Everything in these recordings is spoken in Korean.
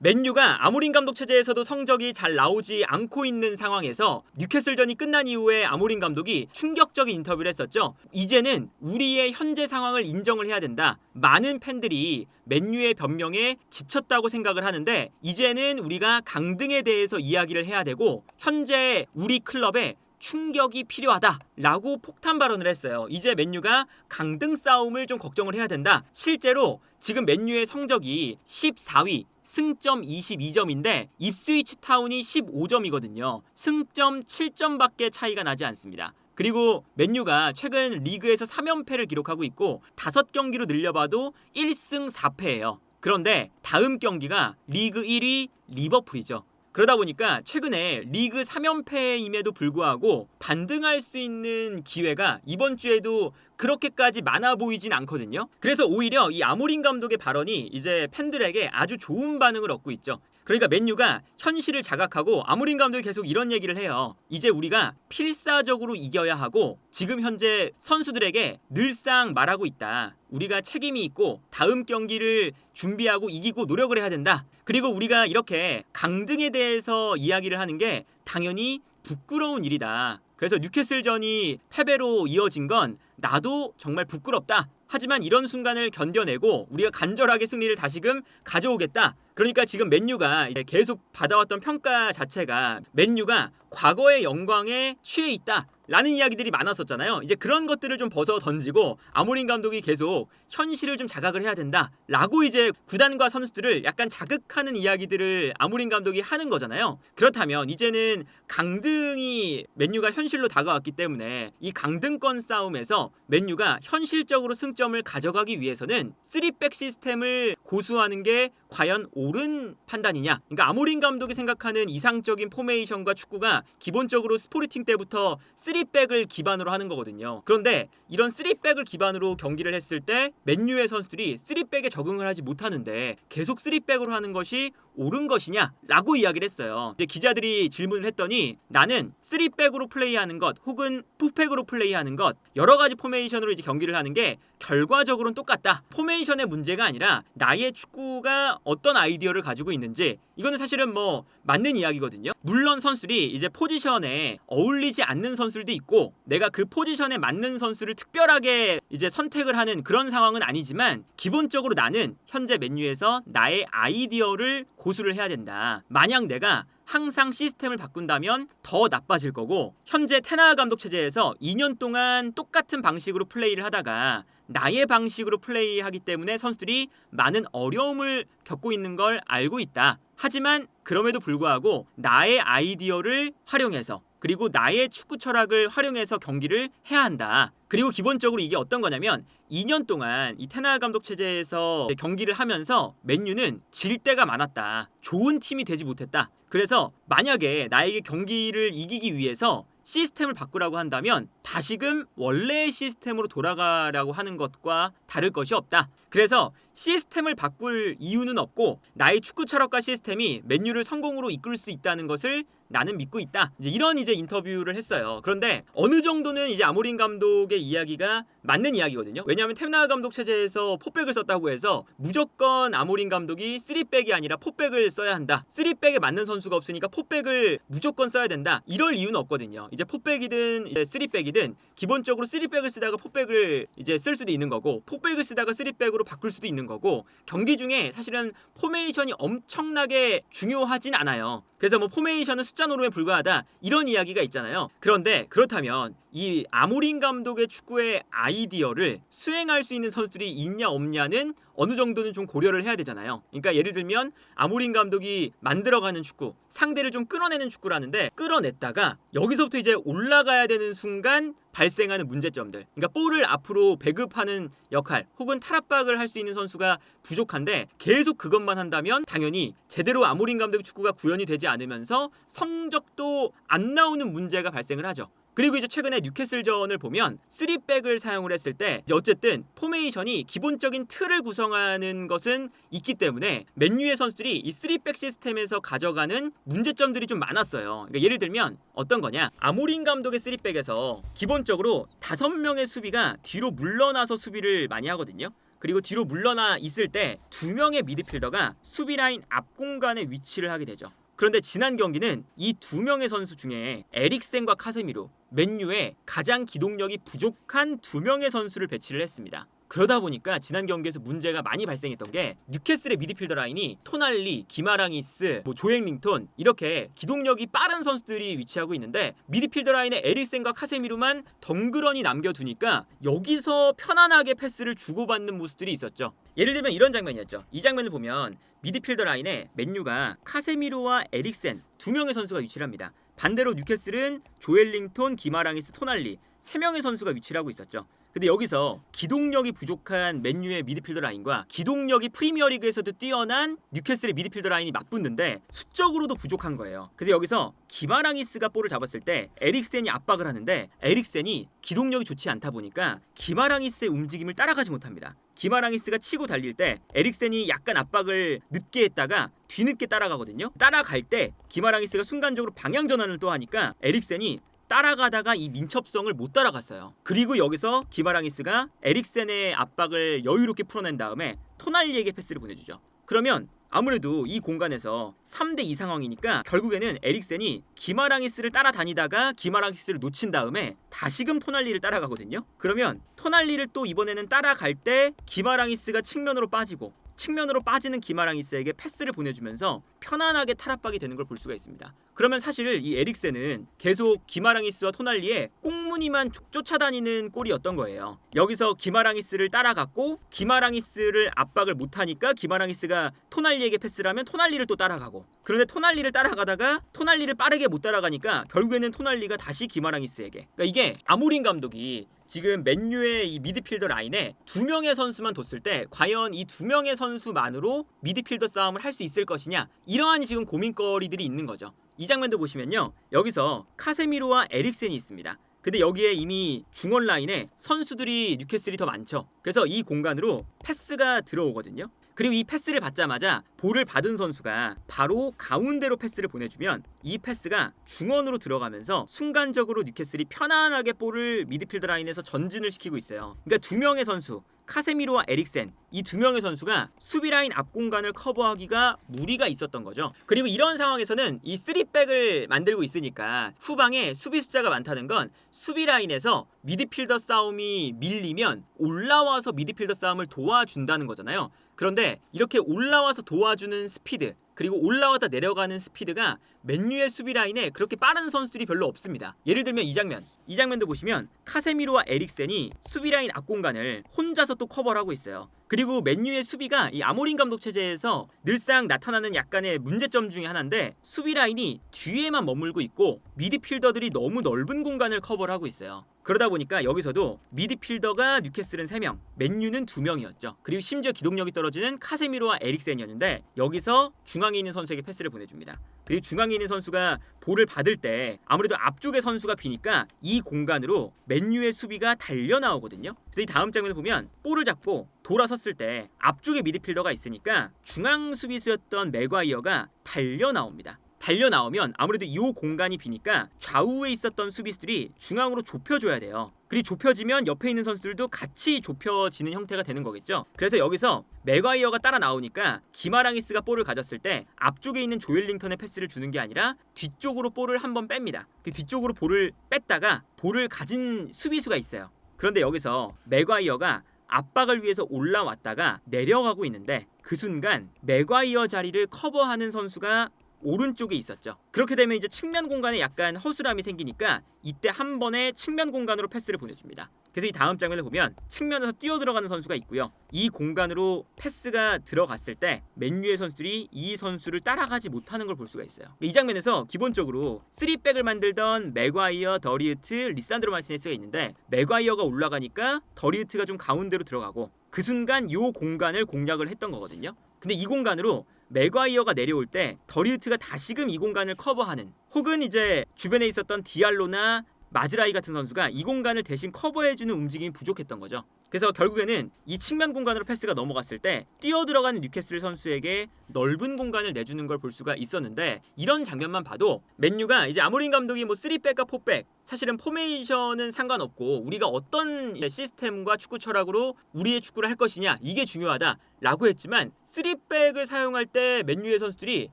맨유가 아모린 감독 체제에서도 성적이 잘 나오지 않고 있는 상황에서 뉴캐슬전이 끝난 이후에 아모린 감독이 충격적인 인터뷰를 했었죠. 이제는 우리의 현재 상황을 인정을 해야 된다. 많은 팬들이 맨유의 변명에 지쳤다고 생각을 하는데 이제는 우리가 강등에 대해서 이야기를 해야 되고 현재 우리 클럽에 충격이 필요하다라고 폭탄 발언을 했어요. 이제 맨유가 강등 싸움을 좀 걱정을 해야 된다. 실제로 지금 맨유의 성적이 14위, 승점 22점인데 입스위치 타운이 15점이거든요. 승점 7점밖에 차이가 나지 않습니다. 그리고 맨유가 최근 리그에서 3연패를 기록하고 있고 5경기로 늘려봐도 1승 4패예요. 그런데 다음 경기가 리그 1위 리버풀이죠. 그러다 보니까 최근에 리그 3연패임에도 불구하고 반등할 수 있는 기회가 이번 주에도 그렇게까지 많아 보이진 않거든요. 그래서 오히려 이 아모린 감독의 발언이 이제 팬들에게 아주 좋은 반응을 얻고 있죠. 그러니까 맨유가 현실을 자각하고 아모린 감독이 계속 이런 얘기를 해요. 이제 우리가 필사적으로 이겨야 하고 지금 현재 선수들에게 늘상 말하고 있다. 우리가 책임이 있고 다음 경기를 준비하고 이기고 노력을 해야 된다. 그리고 우리가 이렇게 강등에 대해서 이야기를 하는 게 당연히 부끄러운 일이다. 그래서 뉴캐슬전이 패배로 이어진 건 나도 정말 부끄럽다. 하지만 이런 순간을 견뎌내고 우리가 간절하게 승리를 다시금 가져오겠다. 그러니까 지금 맨유가 계속 받아왔던 평가 자체가 맨유가 과거의 영광에 취해 있다. 라는 이야기들이 많았었잖아요. 이제 그런 것들을 좀 벗어 던지고 아모린 감독이 계속 현실을 좀 자각을 해야 된다. 라고 이제 구단과 선수들을 약간 자극하는 이야기들을 아모린 감독이 하는 거잖아요. 그렇다면 이제는 강등이 맨유가 현실로 다가왔기 때문에 이 강등권 싸움에서 맨유가 현실적으로 승 점을 가져가기 위해서는 3백 시스템을 고수하는 게 과연 옳은 판단이냐? 그러니까 아모린 감독이 생각하는 이상적인 포메이션과 축구가 기본적으로 스포리팅 때부터 3백을 기반으로 하는 거거든요. 그런데 이런 3백을 기반으로 경기를 했을 때 맨유의 선수들이 3백에 적응을 하지 못하는데 계속 3백으로 하는 것이 옳은 것이냐라고 이야기를 했어요. 이제 기자들이 질문을 했더니 나는 3백으로 플레이하는 것 혹은 4백으로 플레이하는 것 여러 가지 포메이션으로 이제 경기를 하는 게 결과적으로는 똑같다. 포메이션의 문제가 아니라 나의 축구가 어떤 아이디어를 가지고 있는지 이거는 사실은 뭐 맞는 이야기거든요. 물론 선수들이 이제 포지션에 어울리지 않는 선수들도 있고 내가 그 포지션에 맞는 선수를 특별하게 이제 선택을 하는 그런 상황은 아니지만 기본적으로 나는 현재 맨유에서 나의 아이디어를 고수를 해야 된다. 만약 내가 항상 시스템을 바꾼다면 더 나빠질 거고 현재 테나 감독 체제에서 2년 동안 똑같은 방식으로 플레이를 하다가 나의 방식으로 플레이하기 때문에 선수들이 많은 어려움을 겪고 있는 걸 알고 있다. 하지만 그럼에도 불구하고 나의 아이디어를 활용해서 그리고 나의 축구 철학을 활용해서 경기를 해야 한다. 그리고 기본적으로 이게 어떤 거냐면 2년 동안 이 테나 감독 체제에서 경기를 하면서 맨유는 질 때가 많았다. 좋은 팀이 되지 못했다. 그래서 만약에 나에게 경기를 이기기 위해서 시스템을 바꾸라고 한다면 다시금 원래의 시스템으로 돌아가라고 하는 것과 다를 것이 없다. 그래서 시스템을 바꿀 이유는 없고 나의 축구 철학과 시스템이 맨유를 성공으로 이끌 수 있다는 것을 나는 믿고 있다. 이제 이런 이제 인터뷰를 했어요. 그런데 어느 정도는 이제 아모린 감독의 이야기가 맞는 이야기거든요. 왜냐하면 템나 감독 체제에서 포백을 썼다고 해서 무조건 아모린 감독이 3백이 아니라 포백을 써야 한다. 3백에 맞는 선수가 없으니까 포백을 무조건 써야 된다. 이럴 이유는 없거든요. 이제 포백이든 이제 3백이든 기본적으로 3백을 쓰다가 포백을 이제 쓸 수도 있는 거고 포백을 쓰다가 3백으로 바꿀 수도 있는 거고 경기 중에 사실은 포메이션이 엄청나게 중요하진 않아요. 그래서 뭐 포메이션은 숫자 노름에 불과하다 이런 이야기가 있잖아요. 그런데 그렇다면 이 아모린 감독의 축구의 아이디어를 수행할 수 있는 선수들이 있냐 없냐는 어느 정도는 좀 고려를 해야 되잖아요. 그러니까 예를 들면 아모린 감독이 만들어가는 축구, 상대를 좀 끌어내는 축구라는데 끌어냈다가 여기서부터 이제 올라가야 되는 순간 발생하는 문제점들. 그러니까 볼을 앞으로 배급하는 역할 혹은 탈압박을 할 수 있는 선수가 부족한데 계속 그것만 한다면 당연히 제대로 아모린 감독의 축구가 구현이 되지 않으면서 성적도 안 나오는 문제가 발생을 하죠. 그리고 이제 최근에 뉴캐슬전을 보면 3백을 사용을 했을 때 어쨌든 포메이션이 기본적인 틀을 구성하는 것은 있기 때문에 맨유의 선수들이 이 3백 시스템에서 가져가는 문제점들이 좀 많았어요. 그러니까 예를 들면 어떤 거냐? 아모린 감독의 3백에서 기본적으로 다섯 명의 수비가 뒤로 물러나서 수비를 많이 하거든요. 그리고 뒤로 물러나 있을 때 두 명의 미드필더가 수비 라인 앞 공간에 위치를 하게 되죠. 그런데 지난 경기는 이 두 명의 선수 중에 에릭센과 카세미로 맨유에 가장 기동력이 부족한 두 명의 선수를 배치를 했습니다. 그러다 보니까 지난 경기에서 문제가 많이 발생했던 게 뉴캐슬의 미드필더 라인이 토날리, 기마랑이스, 뭐 조앵링톤 이렇게 기동력이 빠른 선수들이 위치하고 있는데 미드필더 라인에 에릭센과 카세미로만 덩그러니 남겨두니까 여기서 편안하게 패스를 주고받는 모습들이 있었죠. 예를 들면 이런 장면이었죠. 이 장면을 보면 미드필더 라인에 맨유가 카세미로와 에릭센 두 명의 선수가 위치를 합니다. 반대로 뉴캐슬은 조엘링톤, 기마랑이스, 토날리 세 명의 선수가 위치를 하고 있었죠. 근데 여기서 기동력이 부족한 맨유의 미드필더 라인과 기동력이 프리미어리그에서도 뛰어난 뉴캐슬의 미드필더 라인이 맞붙는데 수적으로도 부족한 거예요. 그래서 여기서 기마랑이스가 볼을 잡았을 때 에릭센이 압박을 하는데 에릭센이 기동력이 좋지 않다 보니까 기마랑이스의 움직임을 따라가지 못합니다. 기마랑이스가 치고 달릴 때 에릭센이 약간 압박을 늦게 했다가 뒤늦게 따라가거든요. 따라갈 때 기마랑이스가 순간적으로 방향 전환을 또 하니까 에릭센이 따라가다가 이 민첩성을 못 따라갔어요. 그리고 여기서 기마랑이스가 에릭센의 압박을 여유롭게 풀어낸 다음에 토날리에게 패스를 보내주죠. 그러면 아무래도 이 공간에서 3대 2 상황이니까 결국에는 에릭센이 기마랑이스를 따라다니다가 기마랑이스를 놓친 다음에 다시금 토날리를 따라가거든요. 그러면 토날리를 또 이번에는 따라갈 때 기마랑이스가 측면으로 빠지고 측면으로 빠지는 기마랑이스에게 패스를 보내주면서 편안하게 탈압박이 되는 걸 볼 수가 있습니다. 그러면 사실 이 에릭센은 계속 기마랑이스와 토날리의 꽁무니만 쫓- 쫓아다니는 꼴이었던 거예요. 여기서 기마랑이스를 따라갔고 기마랑이스를 압박을 못하니까 기마랑이스가 토날리에게 패스를 하면 토날리를 또 따라가고 그런데 토날리를 따라가다가 토날리를 빠르게 못 따라가니까 결국에는 토날리가 다시 기마랑이스에게 그러니까 이게 아모린 감독이 지금 맨유의 이 미드필더 라인에 두 명의 선수만 뒀을 때 과연 이 두 명의 선수만으로 미드필더 싸움을 할 수 있을 것이냐 이러한 지금 고민거리들이 있는 거죠. 이 장면도 보시면요. 여기서 카세미로와 에릭센이 있습니다. 근데 여기에 이미 중원 라인에 선수들이 뉴캐슬이 더 많죠. 그래서 이 공간으로 패스가 들어오거든요. 그리고 이 패스를 받자마자 볼을 받은 선수가 바로 가운데로 패스를 보내주면 이 패스가 중원으로 들어가면서 순간적으로 뉴캐슬이 편안하게 볼을 미드필더 라인에서 전진을 시키고 있어요. 그러니까 두 명의 선수 카세미로와 에릭센 이 두 명의 선수가 수비 라인 앞 공간을 커버하기가 무리가 있었던 거죠. 그리고 이런 상황에서는 이 3백을 만들고 있으니까 후방에 수비 숫자가 많다는 건 수비 라인에서 미드필더 싸움이 밀리면 올라와서 미드필더 싸움을 도와준다는 거잖아요. 그런데 이렇게 올라와서 도와주는 스피드 그리고 올라왔다 내려가는 스피드가 맨유의 수비 라인에 그렇게 빠른 선수들이 별로 없습니다. 예를 들면 이 장면. 이 장면도 보시면 카세미로와 에릭센이 수비 라인 앞 공간을 혼자서 또 커버를 하고 있어요. 그리고 맨유의 수비가 이 아모린 감독 체제에서 늘상 나타나는 약간의 문제점 중에 하나인데 수비 라인이 뒤에만 머물고 있고 미드필더들이 너무 넓은 공간을 커버를 하고 있어요. 그러다 보니까 여기서도 미드필더가 뉴캐슬은 3명, 맨유는 2명이었죠. 그리고 심지어 기동력이 떨어지는 카세미로와 에릭센이었는데 여기서 중앙에 있는 선수에게 패스를 보내줍니다. 그리고 중앙에 있는 선수가 볼을 받을 때 아무래도 앞쪽의 선수가 비니까 이 공간으로 맨유의 수비가 달려 나오거든요. 그래서 이 다음 장면을 보면 볼을 잡고 돌아섰을 때 앞쪽에 미드필더가 있으니까 중앙 수비수였던 맥과이어가 달려 나옵니다. 달려 나오면 아무래도 이 공간이 비니까 좌우에 있었던 수비수들이 중앙으로 좁혀줘야 돼요. 그리고 좁혀지면 옆에 있는 선수들도 같이 좁혀지는 형태가 되는 거겠죠. 그래서 여기서 맥과이어가 따라 나오니까 기마랑이스가 볼을 가졌을 때 앞쪽에 있는 조엘링턴의 패스를 주는 게 아니라 뒤쪽으로 볼을 한번 뺍니다. 그 뒤쪽으로 볼을 뺐다가 볼을 가진 수비수가 있어요. 그런데 여기서 맥과이어가 압박을 위해서 올라왔다가 내려가고 있는데 그 순간 맥과이어 자리를 커버하는 선수가 오른쪽에 있었죠. 그렇게 되면 이제 측면 공간에 약간 허술함이 생기니까 이때 한 번에 측면 공간으로 패스를 보내줍니다. 그래서 이 다음 장면을 보면 측면에서 뛰어 들어가는 선수가 있고요. 이 공간으로 패스가 들어갔을 때 맨유의 선수들이 이 선수를 따라가지 못하는 걸 볼 수가 있어요. 이 장면에서 기본적으로 3백을 만들던 맥과이어, 더리우트, 리산드로 마티네스가 있는데 맥과이어가 올라가니까 더리우트가 좀 가운데로 들어가고 그 순간 이 공간을 공략을 했던 거거든요. 근데 이 공간으로 맥과이어가 내려올 때 더리우트가 다시금 이 공간을 커버하는 혹은 이제 주변에 있었던 디알로나 마즈라이 같은 선수가 이 공간을 대신 커버해주는 움직임이 부족했던 거죠. 그래서 결국에는 이 측면 공간으로 패스가 넘어갔을 때 뛰어 들어가는 뉴캐슬 선수에게 넓은 공간을 내주는 걸 볼 수가 있었는데 이런 장면만 봐도 맨유가 이제 아모린 감독이 뭐 3백과 4백 사실은 포메이션은 상관없고 우리가 어떤 시스템과 축구 철학으로 우리의 축구를 할 것이냐 이게 중요하다라고 했지만 3백을 사용할 때 맨유의 선수들이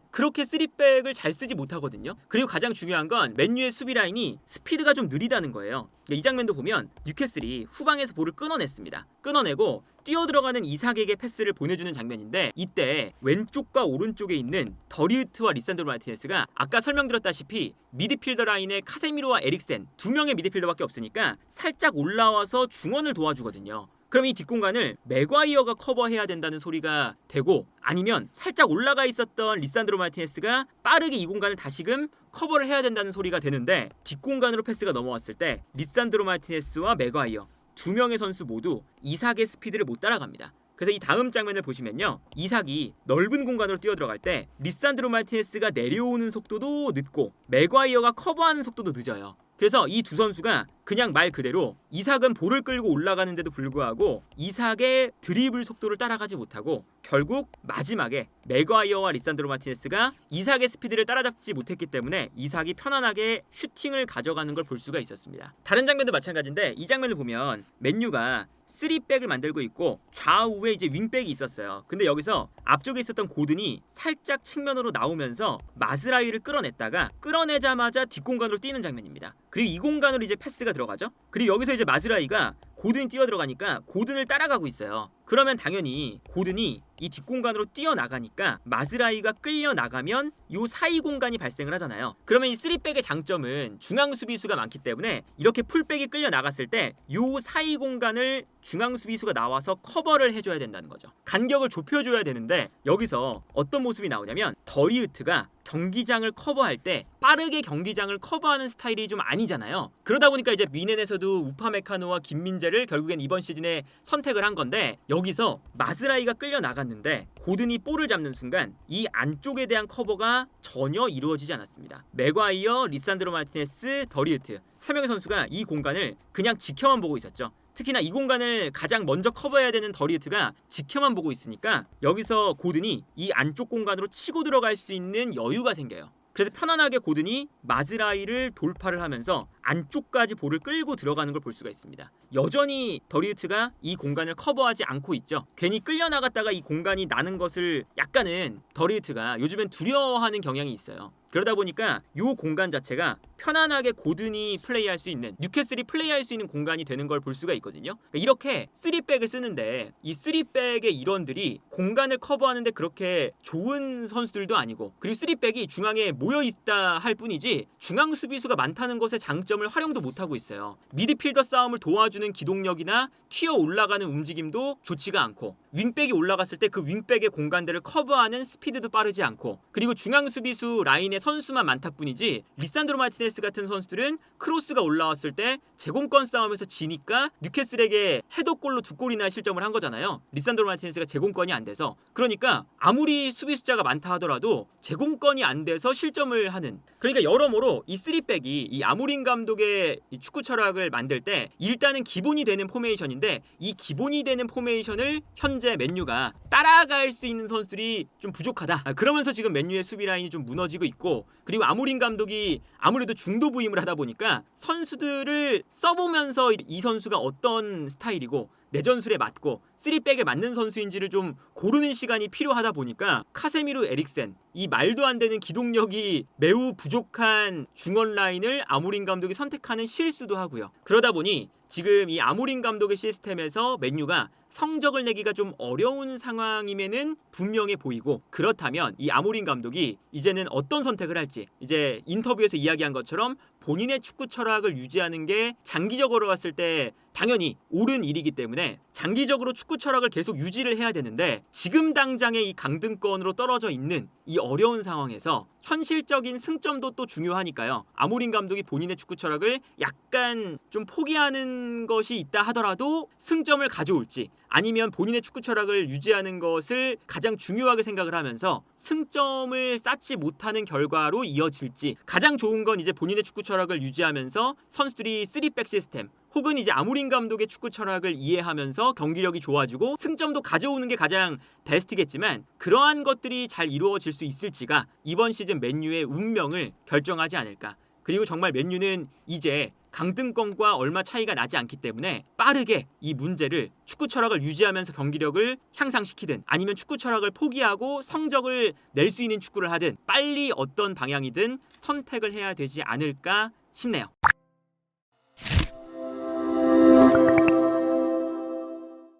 그렇게 3백을 잘 쓰지 못하거든요. 그리고 가장 중요한 건 맨유의 수비 라인이 스피드가 좀 느리다는 거예요. 이 장면도 보면 뉴캐슬이 후방에서 볼을 끊어냈습니다. 끊어내고 뛰어 들어가는 이삭에게 패스를 보내주는 장면인데 이때 왼쪽과 오른쪽에 있는 더리우트와 리산드로 마티네스가 아까 설명드렸다시피 미드필더 라인에 카세미로와 에릭센 두 명의 미드필더밖에 없으니까 살짝 올라와서 중원을 도와주거든요. 그럼 이 뒷공간을 맥과이어가 커버해야 된다는 소리가 되고 아니면 살짝 올라가 있었던 리산드로 마티네스가 빠르게 이 공간을 다시금 커버를 해야 된다는 소리가 되는데 뒷공간으로 패스가 넘어왔을 때 리산드로 마티네스와 맥과이어 두 명의 선수 모두 이삭의 스피드를 못 따라갑니다. 그래서 이 다음 장면을 보시면요. 이삭이 넓은 공간으로 뛰어 들어갈 때 리산드로 마티네스가 내려오는 속도도 늦고 맥과이어가 커버하는 속도도 늦어요. 그래서 이 두 선수가 그냥 말 그대로 이삭은 볼을 끌고 올라가는데도 불구하고 이삭의 드리블 속도를 따라가지 못하고 결국 마지막에 맥과이어와 리산드로 마티네스가 이삭의 스피드를 따라잡지 못했기 때문에 이삭이 편안하게 슈팅을 가져가는 걸 볼 수가 있었습니다. 다른 장면도 마찬가지인데 이 장면을 보면 맨유가 3백을 만들고 있고 좌우에 이제 윙백이 있었어요. 근데 여기서 앞쪽에 있었던 고든이 살짝 측면으로 나오면서 마스라이를 끌어냈다가 끌어내자마자 뒷공간으로 뛰는 장면입니다. 그리고 이 공간으로 이제 패스가 들어가죠. 그리고 여기서 이제 마스라이가 고든이 뛰어 들어가니까 고든을 따라가고 있어요. 그러면 당연히 고든이 이 뒷공간으로 뛰어나가니까 마스라이가 끌려 나가면 요 사이 공간이 발생을 하잖아요. 그러면 이 3백의 장점은 중앙 수비수가 많기 때문에 이렇게 풀백이 끌려 나갔을 때 요 사이 공간을 중앙 수비수가 나와서 커버를 해줘야 된다는 거죠. 간격을 좁혀줘야 되는데 여기서 어떤 모습이 나오냐면 더리우트가 경기장을 커버할 때 빠르게 경기장을 커버하는 스타일이 좀 아니잖아요. 그러다 보니까 이제 미넨에서도 우파메카노와 김민재를 결국엔 이번 시즌에 선택을 한 건데 여기서 마스라이가 끌려 나갔는데 고든이 볼을 잡는 순간 이 안쪽에 대한 커버가 전혀 이루어지지 않았습니다. 맥과이어, 리산드로 마티네스, 더리우트 세 명의 선수가 이 공간을 그냥 지켜만 보고 있었죠. 특히나 이 공간을 가장 먼저 커버해야 되는 더리우트가 지켜만 보고 있으니까 여기서 고든이 이 안쪽 공간으로 치고 들어갈 수 있는 여유가 생겨요. 그래서 편안하게 고든이 마즈라이를 돌파를 하면서 안쪽까지 볼을 끌고 들어가는 걸 볼 수가 있습니다. 여전히 더리우트가 이 공간을 커버하지 않고 있죠. 괜히 끌려 나갔다가 이 공간이 나는 것을 약간은 더리우트가 요즘엔 두려워하는 경향이 있어요. 그러다 보니까 이 공간 자체가 편안하게 고든이 플레이할 수 있는 뉴캐슬이 플레이할 수 있는 공간이 되는 걸 볼 수가 있거든요. 그러니까 이렇게 3백을 쓰는데 이 3백의 일원들이 공간을 커버하는데 그렇게 좋은 선수들도 아니고 그리고 3백이 중앙에 모여 있다 할 뿐이지 중앙 수비수가 많다는 것의 장점을 활용도 못 하고 있어요. 미드필더 싸움을 도와주는 기동력이나 튀어 올라가는 움직임도 좋지가 않고 윙백이 올라갔을 때 그 윙백의 공간들을 커버하는 스피드도 빠르지 않고 그리고 중앙 수비수 라인에 선수만 많다 뿐이지 리산드로 마티네스 같은 선수들은 크로스가 올라왔을 때 제공권 싸움에서 지니까 뉴캐슬에게 헤더골로 두 골이나 실점을 한 거잖아요. 리산드로 마티네스가 제공권이 안 돼서 그러니까 아무리 수비 숫자가 많다 하더라도 제공권이 안 돼서 실점을 하는 그러니까 여러모로 이 3백이 이 아무린 감독의 이 축구 철학을 만들 때 일단은 기본이 되는 포메이션인데 이 기본이 되는 포메이션을 현재 맨유가 따라갈 수 있는 선수들이 좀 부족하다. 아, 그러면서 지금 맨유의 수비 라인이 좀 무너지고 있고 그리고 아무린 감독이 아무래도 중도 부임을 하다 보니까 선수들을 써보면서 이 선수가 어떤 스타일이고 내 전술에 맞고 3백에 맞는 선수인지를 좀 고르는 시간이 필요하다 보니까 카세미로 에릭센 이 말도 안 되는 기동력이 매우 부족한 중원 라인을 아무린 감독이 선택하는 실수도 하고요. 그러다 보니 지금 이 아무린 감독의 시스템에서 맨유가 성적을 내기가 좀 어려운 상황임에는 분명해 보이고 그렇다면 이 아모린 감독이 이제는 어떤 선택을 할지 이제 인터뷰에서 이야기한 것처럼 본인의 축구 철학을 유지하는 게 장기적으로 봤을 때 당연히 옳은 일이기 때문에 장기적으로 축구 철학을 계속 유지를 해야 되는데 지금 당장의 이 강등권으로 떨어져 있는 이 어려운 상황에서 현실적인 승점도 또 중요하니까요. 아모린 감독이 본인의 축구 철학을 약간 좀 포기하는 필요한 것이 있다 하더라도 승점을 가져올지 아니면 본인의 축구 철학을 유지하는 것을 가장 중요하게 생각을 하면서 승점을 쌓지 못하는 결과로 이어질지 가장 좋은 건 이제 본인의 축구 철학을 유지하면서 선수들이 3백 시스템 혹은 이제 아무린 감독의 축구 철학을 이해하면서 경기력이 좋아지고 승점도 가져오는 게 가장 베스트겠지만 그러한 것들이 잘 이루어질 수 있을지가 이번 시즌 맨유의 운명을 결정하지 않을까. 그리고 정말 맨유는 이제 강등권과 얼마 차이가 나지 않기 때문에 빠르게 이 문제를 축구 철학을 유지하면서 경기력을 향상시키든 아니면 축구 철학을 포기하고 성적을 낼 수 있는 축구를 하든 빨리 어떤 방향이든 선택을 해야 되지 않을까 싶네요.